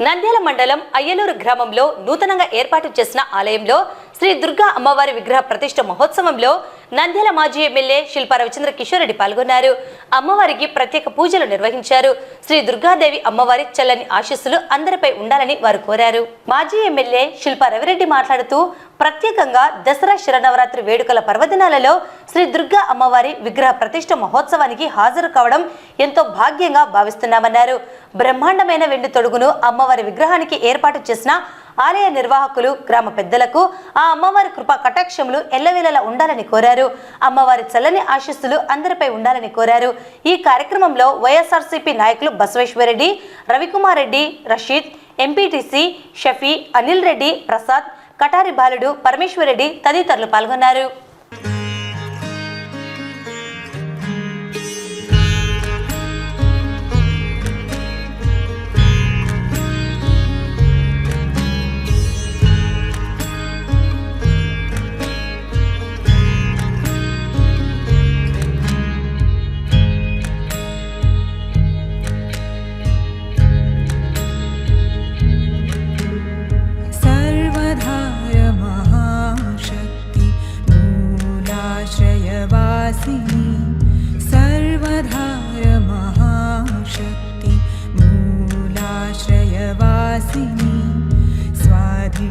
నంద్యాల మండలం అయ్యలూరు గ్రామంలో నూతనంగా ఏర్పాటు చేసిన ఆలయంలో శ్రీ దుర్గా అమ్మవారి విగ్రహ ప్రతిష్ఠ మహోత్సవంలో నంద్యాల మాజీ ఎమ్మెల్యే శిల్పా రవిచంద్ర కిషోర్ రెడ్డి పాల్గొన్నారు. అమ్మవారికి ప్రత్యేక పూజలు నిర్వహించారు. శ్రీ దుర్గాదేవి అమ్మవారి చల్లని ఆశీస్సులు అందరిపై ఉండాలని వారు కోరారు. మాజీ ఎమ్మెల్యే శిల్పా రవిరెడ్డి మాట్లాడుతూ ప్రత్యేకంగా దసరా శరనవరాత్రి వేడుకల పర్వదినాలలో శ్రీ దుర్గా అమ్మవారి విగ్రహ ప్రతిష్ట మహోత్సవానికి హాజరు కావడం ఎంతో భాగ్యంగా భావిస్తున్నామన్నారు. బ్రహ్మాండమైన వెండి తొడుగును అమ్మవారి విగ్రహానికి ఏర్పాటు చేసిన ఆలయ నిర్వాహకులు గ్రామ పెద్దలకు ఆ అమ్మవారి కృపా కటాక్షములు ఎల్లవేళలా ఉండాలని కోరారు. అమ్మవారి చల్లని ఆశీస్సులు అందరిపై ఉండాలని కోరారు. ఈ కార్యక్రమంలో వైఎస్ఆర్సీపీ నాయకులు బసవేశ్వరరెడ్డి రవికుమార్ రెడ్డి రషీద్ ఎంపీటీసీ షఫీ అనిల్ రెడ్డి ప్రసాద్ కటారి బాలుడు పరమేశ్వరరెడ్డి తదితరులు పాల్గొన్నారు.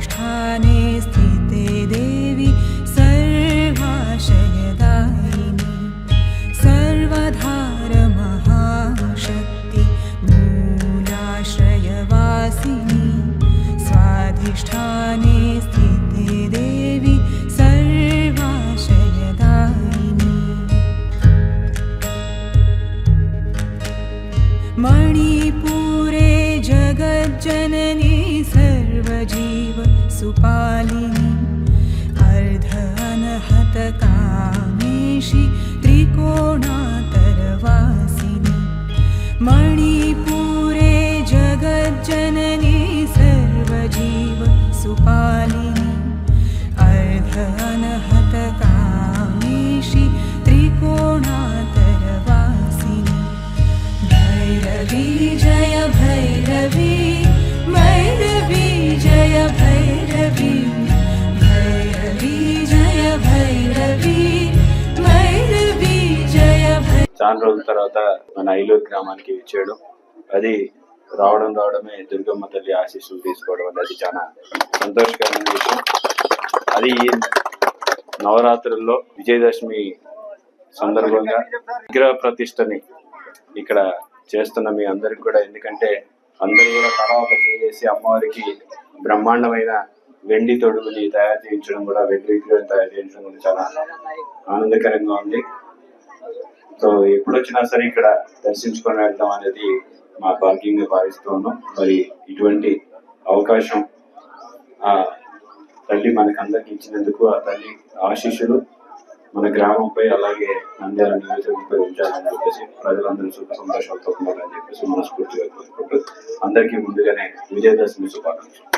स्वाधिष्ठाने स्थिते देवी सर्वाशयदायिनी सर्वधार महाशक्ति मूलाश्रयवासिनी। स्वाधिष्ठाने स्थिते देवी सर्वाशयदायिनी। मणिपुरे जगज्जननी सर्वजीव सुपालिनी अर्धन त्रिकोणातरवासिनि। मणिपूरे मणिपुरे सर्वजीव सुपालिनि अर्धन त्रिकोणातरवासिनि त्रिकोणार्वासिनी చాలా రోజుల తర్వాత మన ఐలూరు గ్రామానికి వచ్చాడు. అది రావడం రావడమే దుర్గమ్మ తల్లి ఆశీస్సులు తీసుకోవడం అనేది చాలా సంతోషకరమైన విషయం. అది నవరాత్రుల్లో విజయదశమి సందర్భంగా విగ్రహ ప్రతిష్టని ఇక్కడ చేస్తున్న మీ అందరికి కూడా ఎందుకంటే అందరూ కూడా తర్వాత చేసి అమ్మవారికి బ్రహ్మాండమైన వెండి తొడుగుని తయారు చేయించడం కూడా వెండి విగ్రహం తయారు చేయించడం కూడా చాలా ఆనందకరంగా ఉంది. సో ఎప్పుడు వచ్చినా సరే ఇక్కడ దర్శించుకొని వెళ్తాం అనేది మా భాగ్యంగా భావిస్తూ ఉన్నాం. మరి ఇటువంటి అవకాశం ఆ తల్లి మనకు అందరికి ఇచ్చినందుకు ఆ తల్లి ఆశీస్సులు మన గ్రామంపై అలాగే నంద్యాల నియోజకవర్గంపై ఉంచాలని చెప్పేసి ప్రజలందరూ సుఖ సంతోషాలతో ఉండాలని చెప్పేసి మనస్ఫూర్తిగా కోరుకుంటూ అందరికీ ముందుగానే విజయదశమి శుభాకాంక్షలు.